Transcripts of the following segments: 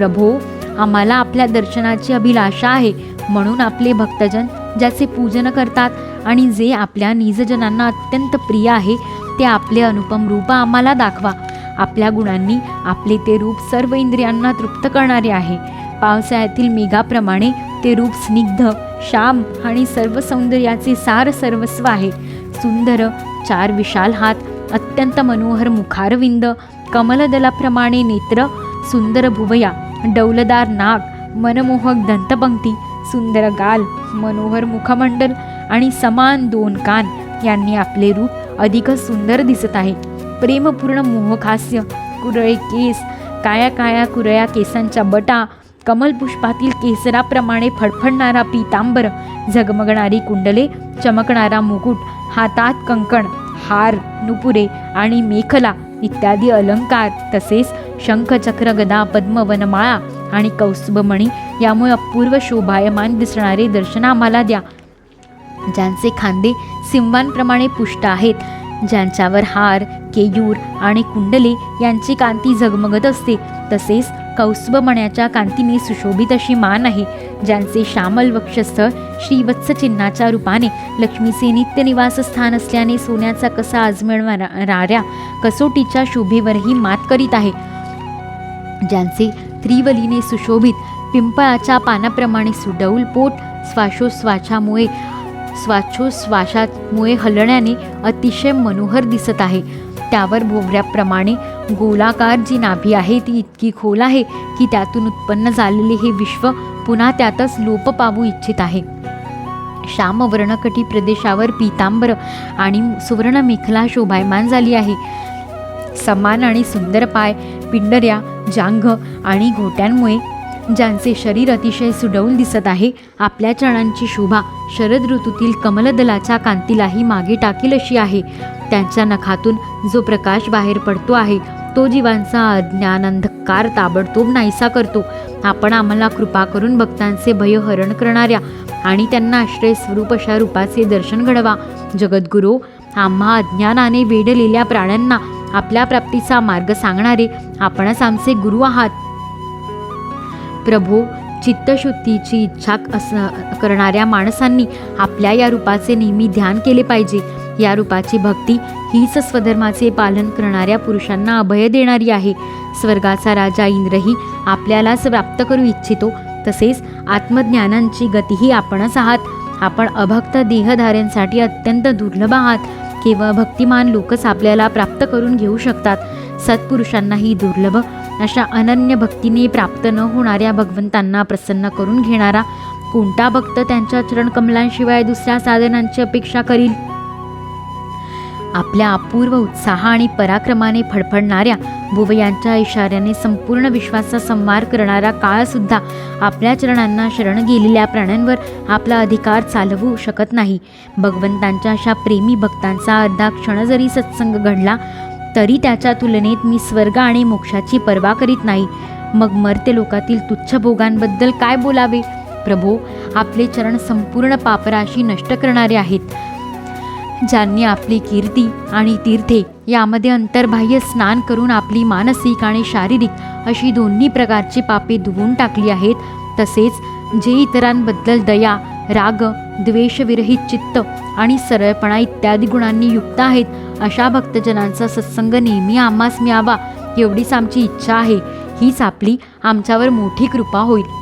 प्रभो आम्हाला आपल्या दर्शनाची अभिलाषा आहे म्हणून आपले भक्तजन ज्याचे पूजन करतात आणि जे आपल्या निजजनांना अत्यंत प्रिय आहे ते आपले अनुपम रूप आम्हाला दाखवा. आपल्या गुणांनी आपले ते रूप सर्व इंद्रियांना तृप्त करणारे आहे. पावसाळ्यातील मेघाप्रमाणे ते रूप स्निग्ध श्याम आणि सर्व सौंदर्याचे सार सर्वस्व आहे. सुंदर चार विशाल हात अत्यंत मनोहर मुखारविंद कमलदलाप्रमाणे नेत्र सुंदर भुवया डौलदार नाक मनमोहक दंतपंक्ती सुंदर गाल मनोहर मुखमंडल आणि समान दोन कान यांनी आपले रूप अधिकच सुंदर दिसत आहे. प्रेमपूर्ण मोहखास्य कुरळे केस काया काया कुरळ्या केसांच्या बटा कमलपुष्पातील केसराप्रमाणे फडफडणारा पीतांबर झगमगणारी कुंडले चमकणारा मुकुट हातात कंकण हार नुपुरे आणि मेखला इत्यादी अलंकार तसेच शंख चक्र गदा पद्म वनमाळा आणि कौस्तुभमणी यामुळे अपूर्व शोभायमान दिसणारे दर्शन आम्हाला द्या. ज्यांचे खांदे सिंवांप्रमाणे पुष्ट आहेत ज्यांच्यावर हार केयूर आणि कुंडले यांची कांती झगमगत असते तसेच कौस्तुभमण्याच्या कांतीने सुशोभित अशी मान आहे ज्यांचे श्यामल वक्षस्थळ श्रीवत्स चिन्हाच्या रूपाने लक्ष्मीचे नित्य निवासस्थान असल्याने सोन्याचा कसा आजमिळणाऱ्या कसोटीच्या शोभेवरही मात करीत आहे. ज्यांचे त्रिवलीने सुशोभित पिंपळाच्या पानाप्रमाणे सुडौल पोट श्वासोश्वासामुळे श्वासोश्वासामुळे हलण्याने अतिशय मनोहर दिसत आहे. त्यावर भोवऱ्याप्रमाणे गोलाकार जी नाभी आहे ती इतकी खोल आहे की त्यातून उत्पन्न झालेले हे विश्व पुन्हा त्यातच लोप पावू इच्छित आहे. श्यामवर्णकटी प्रदेशावर पीतांबर आणि सुवर्णमेखला शोभायमान झाली आहे. समान आणि सुंदर पाय पिंडऱ्या जांघ आणि घोट्यांमुळे ज्यांचे शरीर अतिशय सुडौल दिसत आहे आपल्या चरणांची शोभा शरद ऋतूतील कमलदलाच्या कांतीलाही मागे टाकील अशी आहे. त्यांच्या नखातून जो प्रकाश बाहेर पडतो आहे तो जीवांचा अज्ञान अंधकार ताबडतोब नाहीसा करतो. आपण आम्हाला कृपा करून भक्तांचे भय हरण करणाऱ्या आणि त्यांना आश्रय स्वरूप अशा रूपाचे दर्शन घडवा. जगद्गुरू आम्हा अज्ञानाने वेढलेल्या प्राण्यांना आपल्या प्राप्तीचा मार्ग सांगणारे आपणच आमचे गुरु आहात. प्रभू चित्तशुद्धीची इच्छा अस करणाऱ्या माणसांनी आपल्या या रूपाचे नेहमी ध्यान केले पाहिजे. या रूपाची भक्ती हीच स्वधर्माचे पालन करणाऱ्या पुरुषांना अभय देणारी आहे. स्वर्गाचा राजा इंद्रही आपल्यालाच प्राप्त करू इच्छितो तसेच आत्मज्ञानांची गतीही आपणच आहात. आपण अभक्त देहधाऱ्यांसाठी अत्यंत दुर्लभ आहात. केवळ भक्तिमान लोकच आपल्याला प्राप्त करून घेऊ शकतात. सत्पुरुषांनाही दुर्लभ. अशा अनन्य भक्तीने प्राप्त न होणाऱ्या भगवंतांना प्रसन्न करून घेणारा कोणता भक्त त्यांच्या चरणकमलांशिवाय दुसऱ्या साधनांची अपेक्षा करील? आपल्या अपूर्व उत्साह आणि पराक्रमाने फडफडणाऱ्या भुवयांच्या इशाऱ्याने संपूर्ण विश्वाचा संवार करणारा काळसुद्धा आपल्या चरणांना शरण गेलेल्या प्राण्यांवर आपला अधिकार चालवू शकत नाही. भगवंतांच्या अशा प्रेमी भक्तांचा अर्धा क्षण जरी सत्संग घडला तरी त्याच्या तुलनेत मी स्वर्ग आणि मोक्षाची पर्वा करीत नाही. मग मर्त्य लोकातील तुच्छ भोगांबद्दल काय बोलावे? प्रभो आपले चरण संपूर्ण पापराशी नष्ट करणारे आहेत. ज्यांनी आपली कीर्ती आणि तीर्थे यामध्ये अंतर्बाह्य स्नान करून आपली मानसिक आणि शारीरिक अशी दोन्ही प्रकारची पापे धुवून टाकली आहेत तसेच जे इतरांबद्दल दया राग द्वेषविरहित चित्त आणि सरळपणा इत्यादी गुणांनी युक्त आहेत अशा भक्तजनांचा सत्संग नेहमी आम्हास मिळावा एवढीच आमची इच्छा आहे. हीच आपली आमच्यावर मोठी कृपा होईल.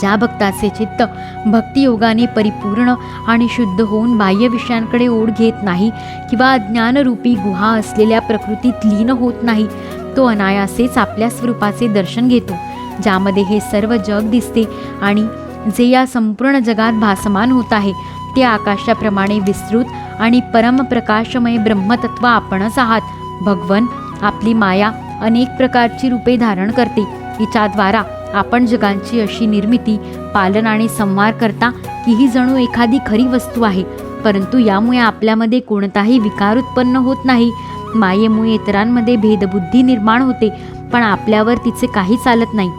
ज्या भक्ताचे चित्त भक्तियोगाने परिपूर्ण आणि शुद्ध होऊन बाह्य विषयांकडे ओढ घेत नाही किंवा ज्ञानरूपी गुहा असलेल्या प्रकृतीत लीन होत नाही तो अनायासेच आपल्या स्वरूपाचे दर्शन घेतो ज्यामध्ये हे सर्व जग दिसते आणि जे या संपूर्ण जगात भासमान होत आहे ते आकाशाप्रमाणे विस्तृत आणि परमप्रकाशमय ब्रह्मतत्व आपणच आहात. भगवन आपली माया अनेक प्रकारची रूपे धारण करते. हिच्याद्वारा आपण जगांची अशी निर्मिती पालन आणि संवार करता की ही जणू एखादी खरी वस्तू आहे. परंतु यामुळे आपल्यामध्ये कोणताही विकार उत्पन्न होत नाही. मायेमुळे इतरांमध्ये भेदबुद्धी निर्माण होते पण आपल्यावर तिचे काही चालत नाही.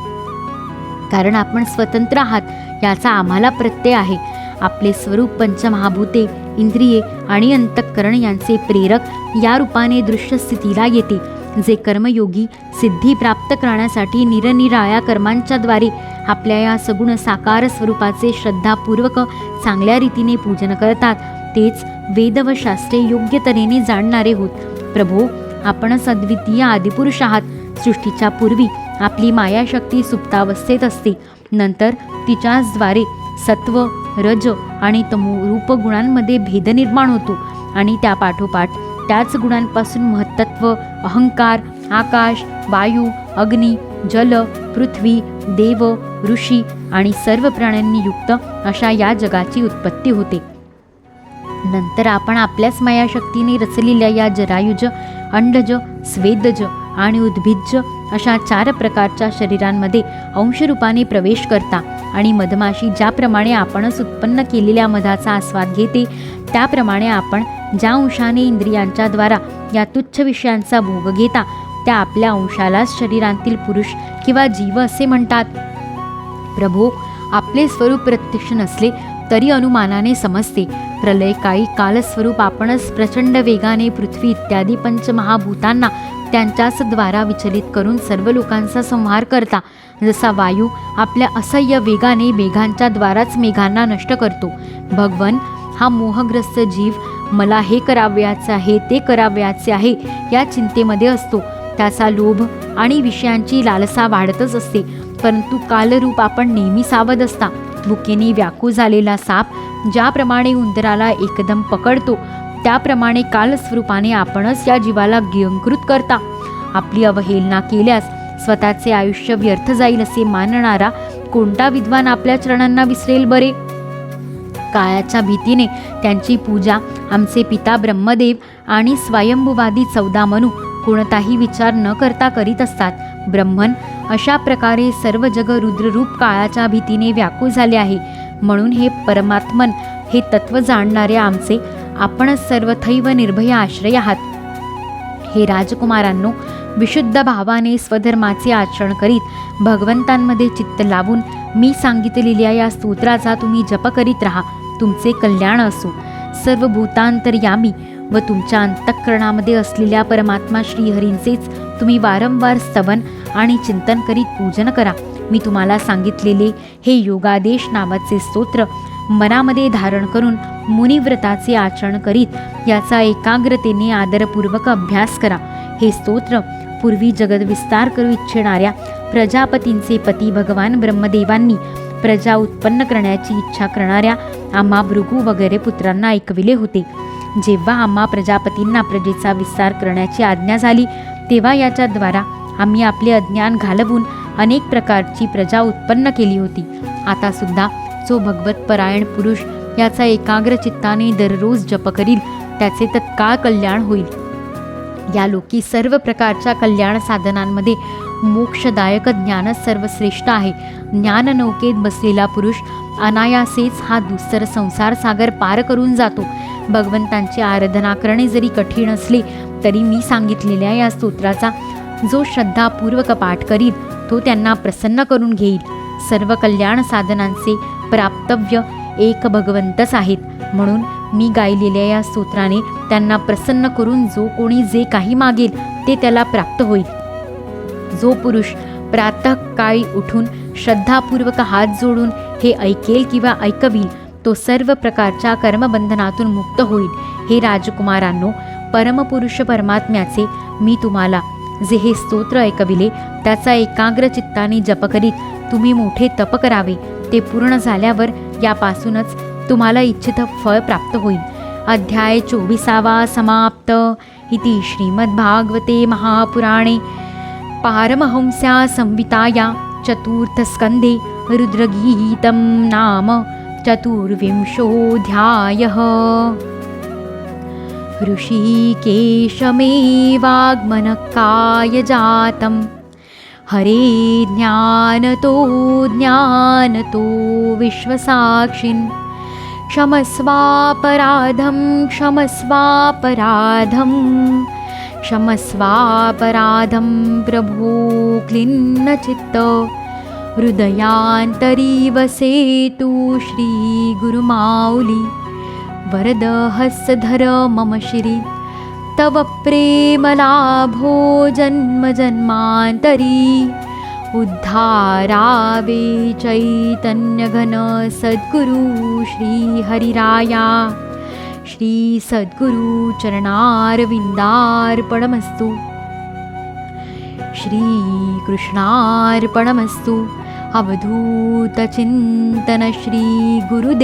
कारण आपण स्वतंत्र आहात याचा आम्हाला प्रत्यय आहे. आपले स्वरूप पंचमहाभूते इंद्रिये आणि अंतःकरण यांचे प्रेरक या रूपाने दृश्य स्थितीला येते. जे कर्मयोगी सिद्धी प्राप्त करण्यासाठी निरनिराळ्या कर्मांच्याद्वारे आपल्या या सगुण साकार स्वरूपाचे श्रद्धापूर्वक चांगल्या रीतीने पूजन करतात. तेच वेद व शास्त्रे योग्य तऱ्हेने जाणणारे होत. प्रभो आपण सद्वितीय आदिपुरुष आहात. सृष्टीच्या पूर्वी आपली मायाशक्ती सुप्तावस्थेत असते. नंतर तिच्याचद्वारे सत्व रज आणि तमो रूप गुणांमध्ये भेद निर्माण होतो आणि त्या पाठोपाठ त्याच गुणांपासून महत्त्व अहंकार आकाश वायू अग्नी जल पृथ्वी देव ऋषी आणि सर्व प्राण्यांनी युक्त अशा या जगाची उत्पत्ती होते. नंतर आपण आपल्याच मायाशक्तीने रचलेल्या या जरायुज अंडज स्वेदज आणि उद्भिज्ज अशा चार प्रकारच्या शरीरांमध्ये अंशरूपाने प्रवेश करता आणि मधमाशी ज्याप्रमाणे आपणच उत्पन्न केलेल्या मधाचा आस्वाद घेते त्याप्रमाणे आपण ज्या अंशाने इंद्रियांच्या द्वारा या तुच्छ विषयांचा भोग घेता त्या आपल्या अंशालाच शरीरांतील पुरुष किंवा जीव असे म्हणतात. प्रभो आपले स्वरूप प्रत्यक्ष नसले तरी अनुमानाने समजते. प्रलयकाळी कालस्वरूप आपणच प्रचंड वेगाने पृथ्वी इत्यादी पंचमहाभूतांना त्यांच्याच द्वारा विचलित करून सर्व लोकांचा संहार करता. जसा वायू आपल्या असह्य वेगाने मेघांच्या द्वाराच मेघांना नष्ट करतो. भगवन हा मोहग्रस्त जीव मला हे करावयाचं आहे ते करावयाचे आहे या चिंतेमध्ये असतो. त्याचा लोभ आणि विषयांची लालसा वाढतच असते. परंतु कालरूप आपण नेहमी सावध असता. भुकेने व्याकू झालेला साप ज्याप्रमाणे उंदराला एकदम पकडतो त्याप्रमाणे कालस्वरूपाने आपणच या जीवाला गियंकृत करता. आपली अवहेलना केल्यास स्वतःचे आयुष्य व्यर्थ जाईल असे मानणारा कोणता विद्वान आपल्या चरणांना विसरेल बरे? काळाच्या भीतीने त्यांची पूजा आमचे पिता ब्रह्मदेव आणि स्वयंभुवादी चौदा मनू कोणताही विचार न करता करीत असतात. ब्रह्मन अशा प्रकारे सर्व जग रुद्ररूप काळाच्या भीतीने व्याकुळ झाले आहे. म्हणून हे परमात्मन हे तत्व जाणणारे आमचे आपणच सर्वथैव निर्भय आश्रय आहात. हे राजकुमारांनो विशुद्ध भावाने स्वधर्माचे आचरण करीत भगवंतांमध्ये चित्त लावून मी सांगितलेल्या या स्तोत्राचा तुम्ही जप करीत राहा. तुमचे कल्याण असो. सर्व भूतांतरयामी व तुमच्या अंतःकरणामध्ये असलेल्या परमात्मा श्रीहरींचेच तुम्ही वारंवार स्तवन आणि चिंतन करीत पूजन करा. मी तुम्हाला सांगितलेले हे योगादेश नावाचे स्तोत्र मनामध्ये धारण करून मुनिव्रताचे आचरण करीत याचा एकाग्रतेने आदरपूर्वक अभ्यास करा. हे स्तोत्र पूर्वी जगद विस्तार करू इच्छिणाऱ्या प्रजापतींचे पती भगवान ब्रह्मदेवांनी प्रजा उत्पन्न करण्याची इच्छा करणाऱ्या आम्हा भृगू वगैरे पुत्रांना ऐकविले होते. जेव्हा आम्हा प्रजापतींना प्रजेचा विस्तार करण्याची आज्ञा झाली तेव्हा याच्याद्वारा आम्ही आपले अज्ञान घालवून अनेक प्रकारची प्रजा उत्पन्न केली होती. आता सुद्धा जो भगवत परायण पुरुष याचा एकाग्र चित्ताने दररोज जप करील त्याचे तत्काळ कल्याण होईल. या लोकी सर्व प्रकारच्या कल्याण साधनांमध्ये मोक्षदायक ज्ञानच सर्वश्रेष्ठ आहे. ज्ञाननौकेत बसलेला पुरुष अनायासेच हा दुसर संसार सागर पार करून जातो. भगवंतांची आराधना करणे जरी कठीण असले तरी मी सांगितलेल्या या स्तोत्राचा जो श्रद्धापूर्वक पाठ करील तो त्यांना प्रसन्न करून घेईल. सर्व कल्याण साधनांचे प्राप्तव्य एक भगवंतच आहेत. म्हणून मी गायलेल्या या स्तोत्राने त्यांना प्रसन्न करून जो कोणी जे काही मागेल ते त्याला प्राप्त होईल. जो पुरुष प्रातःकाळी उठून श्रद्धापूर्वक हात जोडून हे ऐकेल किंवा ऐकवील तो सर्व प्रकारच्या कर्मबंधनातून मुक्त होईल. हे राजकुमारांनो परमपुरुष परमात्म्याचे मी तुम्हाला जे हे स्तोत्र ऐकविले त्याचा एकाग्र चित्ताने जप करीत तुम्ही मोठे तप करावे. ते पूर्ण झाल्यावर यापासूनच तुम्हाला इच्छित फळ प्राप्त होईल. अध्याय चोवीसावा समाप्त. इति श्रीमद्भागवते महापुराणे. पारमहंस्या संविताया चतुर्थस्कन्धे रुद्रगीतं नाम चतुर्विंशोऽध्यायः। ऋषिकेशमेवाग्मनकाय जातं हरे ज्ञानतो ज्ञानतो विश्वसाक्षिन्। क्षमस्वापराधं क्षमस्वापराधम्। क्षमस्वापराधं प्रभो क्लिन्नचित्त हृदयान्तरीवसेतु वसेतु श्रीगुरुमाऊली। वरद मम श्री। तव प्रेमलाभो जन्मजन्मान्तरी उद्धारावे चैतन्यघन सद्गुरु श्रीहरिराया। श्री सद्गुरु चरणारविन्दार्पणमस्तु श्रीकृष्णार्पणमस्तु अवधूतचिन्तन श्रीगुरुदेवदत्त